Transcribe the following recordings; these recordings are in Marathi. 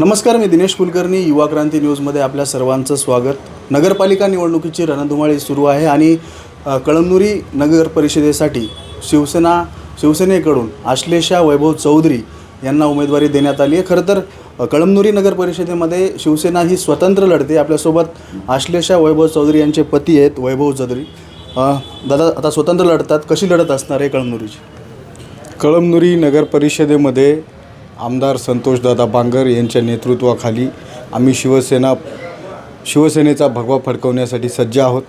नमस्कार मी दिनेश कुलकर्णी युवा क्रांती न्यूजमध्ये आपल्या सर्वांचं स्वागत. नगरपालिका निवडणुकीची रणधुमाळी सुरू आहे आणि कळमनुरी नगर परिषदेसाठी शिवसेना शिवसेनेकडून आश्लेषा वैभव चौधरी यांना उमेदवारी देण्यात आली आहे. खरं तर कळमनुरी नगर परिषदेमध्ये शिवसेना ही स्वतंत्र लढते. आपल्यासोबत आश्लेषा वैभव चौधरी यांचे पती आहेत वैभव चौधरी. दादा आता स्वतंत्र लढतात. कशी लढत असणार आहे कळमनुरीची? कळमनुरी नगर परिषदेमध्ये आमदार संतोषदादा बांगर यांच्या नेतृत्वाखाली आम्ही शिवसेना शिवसेनेचा भगवा फडकवण्यासाठी सज्ज आहोत.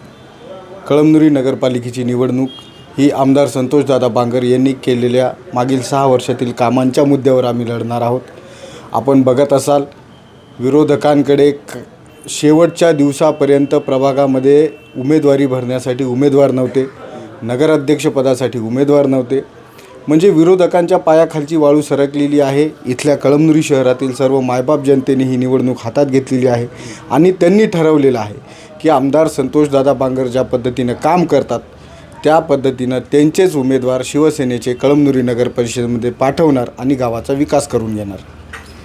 कळमनुरी नगरपालिकेची निवडणूक ही आमदार संतोषदादा बांगर यांनी केलेल्या मागील सहा वर्षातील कामांच्या मुद्द्यावर आम्ही लढणार आहोत. आपण बघत असाल विरोधकांकडे क शेवटच्या दिवसापर्यंत प्रभागामध्ये उमेदवारी भरण्यासाठी उमेदवार नव्हते. नगराध्यक्षपदासाठी उमेदवार नव्हते. म्हणजे विरोधकांच्या पायाखालची वाळू सरकलेली आहे. इथल्या कळमनुरी शहरातील सर्व मायबाप जनतेने ही निवडणूक हातात घेतलेली आहे आणि त्यांनी ठरवलेलं आहे की आमदार संतोषदादा बांगर ज्या पद्धतीनं काम करतात त्या पद्धतीनं त्यांचेच उमेदवार शिवसेनेचे कळमनुरी नगर परिषदेमध्ये पाठवणार आणि गावाचा विकास करून घेणार.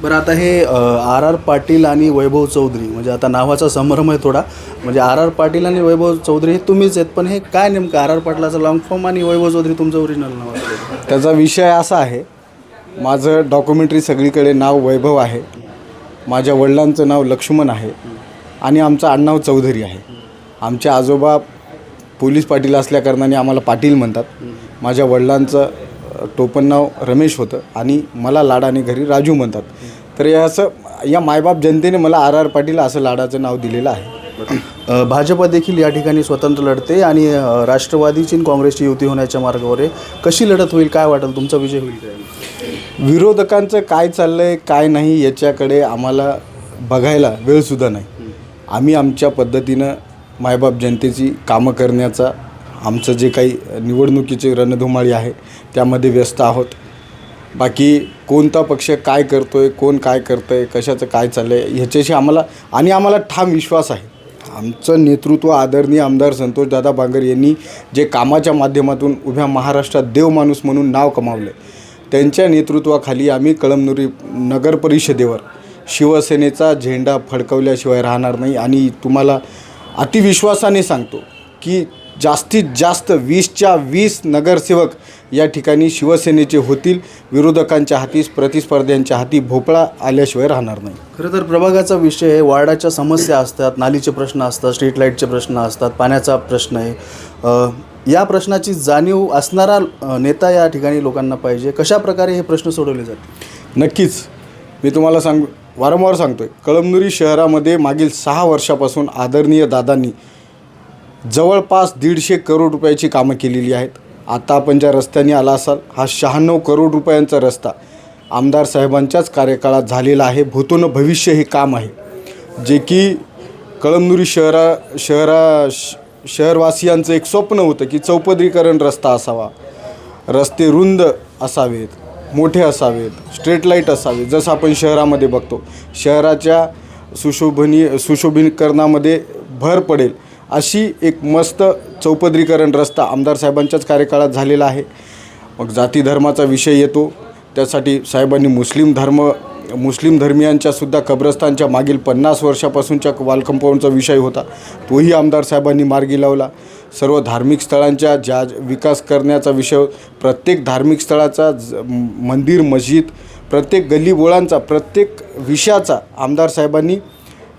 बरं आता हे आर आर पाटील आणि वैभव चौधरी म्हणजे आता नावाचा संभ्रम आहे थोडा म्हणजे आर आर पाटील आणि वैभव चौधरी हे तुम्हीच आहेत पण हे काय नेमकं आर आर पाटलाचा लॉंग फॉर्म आणि वैभव चौधरी तुमचं ओरिजिनल नाव आहे त्याचा विषय असा आहे माझं डॉक्युमेंटरी सगळीकडे नाव वैभव आहे माझ्या वडिलांचं नाव लक्ष्मण आहे आणि आमचं आडनाव चौधरी आहे. आमचे आजोबा पोलीस पाटील असल्याकारणाने आम्हाला पाटील म्हणतात. माझ्या वडिलांचं टोपण नाव रमेश होतं आणि मला लाडाने घरी राजू म्हणतात. तर हे असं या मायबाप जनतेने मला आर आर पाटील असं लाडाचं नाव दिलेलं आहे. भाजप देखील या ठिकाणी स्वतंत्र लढते आणि राष्ट्रवादीची आणि काँग्रेसची युती होण्याच्या मार्गावर आहे कशी लढत होईल काय वाटेल तुमचा विजय होईल काय विरोधकांचं काय चाललं आहे काय नाही याच्याकडे आम्हाला बघायला वेळसुद्धा नाही. आम्ही आमच्या पद्धतीनं मायबाप जनतेची कामं करण्याचा आमचं जे काही निवडणुकीची रणधुमाळी आहे त्यामध्ये व्यस्त आहोत. बाकी कोणता पक्ष काय करतो आहे कोण काय करतं आहे कशाचं काय चाललं आहे ह्याच्याशी आम्हाला आणि आम्हाला ठाम विश्वास आहे. आमचं नेतृत्व आदरणीय आमदार संतोषदादा बांगर यांनी जे कामाच्या माध्यमातून उभ्या महाराष्ट्रात देव माणूस म्हणून नाव कमावलं त्यांच्या नेतृत्वाखाली आम्ही कळमनुरी नगर परिषदेवर शिवसेनेचा झेंडा फडकवल्याशिवाय राहणार नाही. आणि तुम्हाला अतिविश्वासाने सांगतो की जास्तीत जास्त वीसच्या वीस नगरसेवक या ठिकाणी शिवसेनेचे होतील. विरोधकांच्या हाती प्रतिस्पर्ध्यांच्या हाती भोपळा आल्याशिवाय राहणार नाही. खरं तर प्रभागाचा विषय आहे. वार्डाच्या समस्या असतात नालीचे प्रश्न असतात स्ट्रीट लाईटचे प्रश्न असतात पाण्याचा प्रश्न आहे. या प्रश्नाची जाणीव असणारा नेता या ठिकाणी लोकांना पाहिजे. कशा प्रकारे हे प्रश्न सोडवले जातील? नक्कीच. मी तुम्हाला सांग वारंवार सांगतोय. कळमनुरी शहरामध्ये मागील सहा वर्षापासून आदरणीय दादांनी जवळपास दीडशे करोड रुपयाची कामं केलेली आहेत. आता आपण ज्या रस्त्याने आला असाल हा शहाण्णव करोड रुपयांचा रस्ता आमदार साहेबांच्याच कार्यकाळात झालेला आहे. भूतून भविष्य हे काम आहे. जे की कळमनुरी शहरा शहरा श- शहरवासियांचं एक स्वप्न होतं की चौपदरीकरण रस्ता असावा. रस्ते रुंद असावेत मोठे असावेत स्ट्रीट लाइट असावे. जसं आपण शहरामध्ये बघतो शहराच्या सुशोभनी सुशोभीकरणामध्ये भर पडेल. अशी एक मस्त चौपदरीकरण रस्ता आमदार साहेबांच्याच कार्यकाळात झालेला आहे. मग जाती धर्माचा विषय येतो. त्यासाठी साहेबांनी मुस्लिम धर्म मुस्लिम धर्मियांच्यासुद्धा कब्रस्तानच्या मागील पन्नास वर्षापासूनच्या वाल कंपाऊंडचा विषय होता. तोही आमदार साहेबांनी मार्गी लावला. सर्व धार्मिक स्थळांच्या ज्या विकास करण्याचा विषय प्रत्येक धार्मिक स्थळाचा ज- मंदिर मस्जिद प्रत्येक गल्लीबोळांचा प्रत्येक विषयाचा आमदार साहेबांनी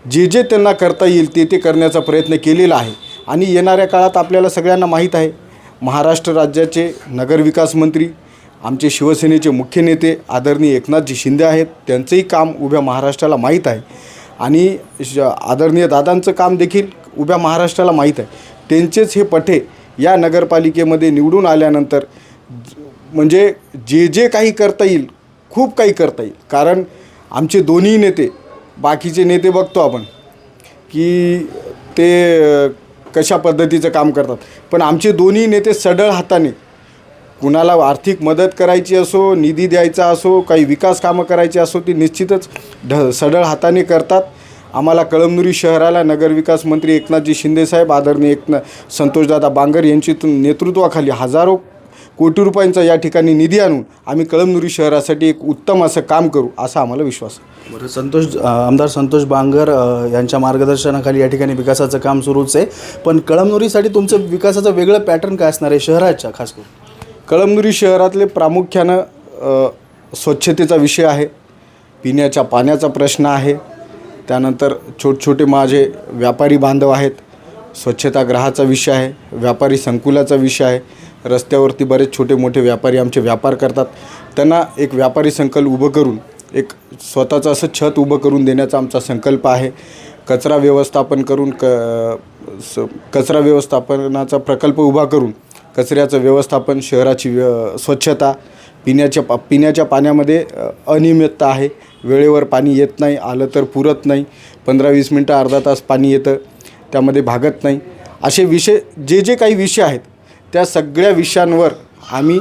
जे जे त्यांना करता येईल ते ते करण्याचा प्रयत्न केलेला आहे. आणि येणाऱ्या काळात आपल्याला सगळ्यांना माहीत आहे महाराष्ट्र राज्याचे नगरविकास मंत्री आमचे शिवसेनेचे मुख्य नेते आदरणीय एकनाथजी शिंदे आहेत. त्यांचंही काम उभ्या महाराष्ट्राला माहीत आहे. आणि श आदरणीय दादांचं काम देखील उभ्या महाराष्ट्राला माहीत आहे. त्यांचेच हे पठे या नगरपालिकेमध्ये निवडून आल्यानंतर म्हणजे जे जे काही करता येईल खूप काही करता येईल. कारण आमचे दोन्ही नेते बाकीचे नेते बघतो आपण की ते कशा पद्धतीचं काम करतात. पण आमचे दोन्ही नेते सढळ हाताने कुणाला आर्थिक मदत करायची असो निधी द्यायचा असो काही विकास कामं करायची असो ती निश्चितच ढ सढळ हाताने करतात. आम्हाला कळमनुरी शहराला नगरविकास मंत्री एकनाथजी शिंदेसाहेब आदरणीय एकना संतोषदादा बांगर यांची नेतृत्वाखाली हजारो कोटी रुपयांचा या ठिकाणी निधी आणून आम्ही कळमनुरी शहरासाठी एक उत्तम असं काम करू असा आम्हाला विश्वास आहे. बरं संतोष आमदार संतोष बांगर यांच्या मार्गदर्शनाखाली या ठिकाणी विकासाचं काम सुरूच आहे. पण कळमनुरीसाठी तुमचं विकासाचं वेगळं पॅटर्न काय असणार आहे शहराच्या खास करून? कळमनुरी शहरातले प्रामुख्यानं स्वच्छतेचा विषय आहे पिण्याच्या पाण्याचा प्रश्न आहे त्यानंतर छोटछोटे माझे व्यापारी बांधव आहेत स्वच्छतागृहाचा विषय आहे व्यापारी संकुलाचा विषय आहे रस्त्यावरती बरेच छोटे मोठे व्यापारी आमचे व्यापार करतात. त्यांना एक व्यापारी संकल उभं करून एक स्वतःचं असं छत उभं करून देण्याचा आमचा संकल्प आहे. कचरा व्यवस्थापन करून क स कचरा व्यवस्थापनाचा प्रकल्प उभा करून कचऱ्याचं व्यवस्थापन शहराची व्य स्वच्छता पिण्याच्या पा पिण्याच्या पाण्यामध्ये अनियमितता आहे. वेळेवर पाणी येत नाही आलं तर पुरत नाही. पंधरा वीस मिनटं अर्धा तास पाणी येतं त्यामध्ये भागत नाही. असे विषय जे जे काही विषय आहेत त्या सगळ्या विषयांवर आम्ही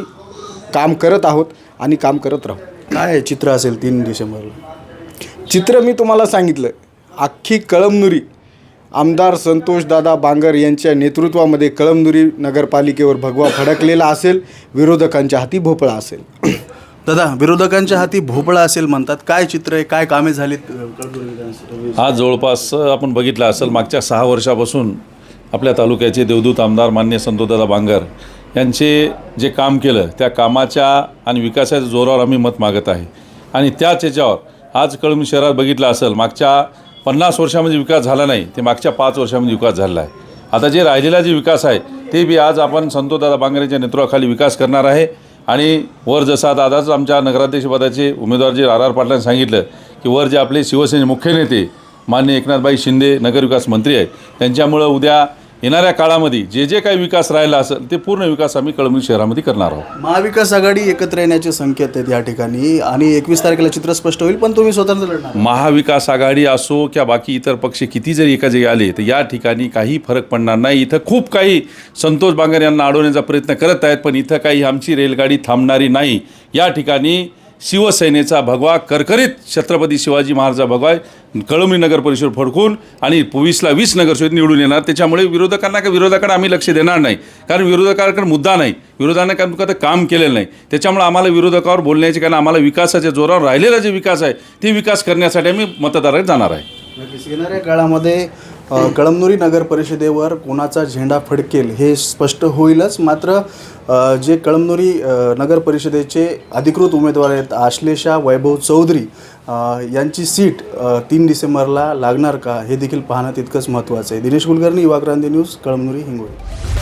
काम करत आहोत आणि काम करत राहू. काय चित्र असेल तीन डिसेंबरला? चित्र मी तुम्हाला सांगितलं अख्खी कळमनुरी आमदार संतोषदादा बांगर यांच्या नेतृत्वामध्ये कळमनुरी नगरपालिकेवर भगवा फडकलेला असेल विरोधकांच्या हाती भोपळा असेल. दादा विरोधकांच्या हाती भोपळा असेल म्हणतात. काय चित्र आहे? काय कामे झालीत? आज जवळपास आपण बघितलं असेल मागच्या सहा वर्षापासून आपल्या तालुक्याचे देवदूत आमदार मान्य संतोषदादा बांगर यांचे जे काम केलं त्या कामाच्या आणि विकासाच्या जोरावर आम्ही मत मागत आहे. आणि त्याच याच्यावर आज कळमूर शहरात बघितलं असेल मागच्या पन्नास वर्षामध्ये विकास झाला नाही ते मागच्या पाच वर्षामध्ये विकास झालेला आहे. आता जे राहिलेला जे विकास आहे ते बी आज आपण संतोषदादा बांगरेच्या नेतृत्वाखाली विकास करणार आहे. आणि वर जसं आता आताच आमच्या नगराध्यक्षपदाचे उमेदवार जे आर आर पाटलांनी सांगितलं की वर जे आपले शिवसेने मुख्य नेते मान्य एकनाथबाई शिंदे नगरविकास मंत्री आहेत त्यांच्यामुळं उद्या येणाऱ्या काळामध्ये जे जे काही विकास राहिला असेल ते पूर्ण विकास आम्ही कळमूर शहरामध्ये करणार आहोत. महाविकास आघाडी एकत्र येण्याचे संकेत आहेत या ठिकाणी आणि एकवीस तारखेला चित्र स्पष्ट होईल पण तुम्ही स्वतंत्र लढणार महाविकास आघाडी असो किंवा बाकी इतर पक्ष किती जरी एका जागी आले तर या ठिकाणी काही फरक पडणार नाही. इथं खूप काही संतोष बांगर यांना अडवण्याचा प्रयत्न करत आहेत पण इथं काही आमची रेलगाडी थांबणारी नाही. या ठिकाणी शिवसेनेचा भगवा करकरीत छत्रपती शिवाजी महाराजा भगवा कळमणी नगर परिषद फडकून आणि वीसला वीस नगरसेवक निवडून येणार. त्याच्यामुळे विरोधकांना का विरोधकांना आम्ही लक्ष देणार नाही. कारण विरोधकांकडे मुद्दा नाही. विरोधाने कारण का काम केलेलं नाही. त्याच्यामुळे आम्हाला विरोधकावर बोलण्याचे कारण आम्हाला विकासाच्या जोरावर राहिलेला जे विकास आहे ते विकास करण्यासाठी आम्ही मतदाराकडे जाणार आहे. येणाऱ्या काळामध्ये कळमनुरी नगर परिषदेवर कोणाचा झेंडा फडकेल हे स्पष्ट होईलच. मात्र जे कळमनुरी नगर परिषदेचे अधिकृत उमेदवार आहेत आश्लेषा वैभव चौधरी यांची सीट तीन डिसेंबरला लागणार का हे देखील पाहणं तितकंच महत्त्वाचं आहे. दिनेश कुलकर्णी युवा क्रांती न्यूज कळमनुरी हिंगोली.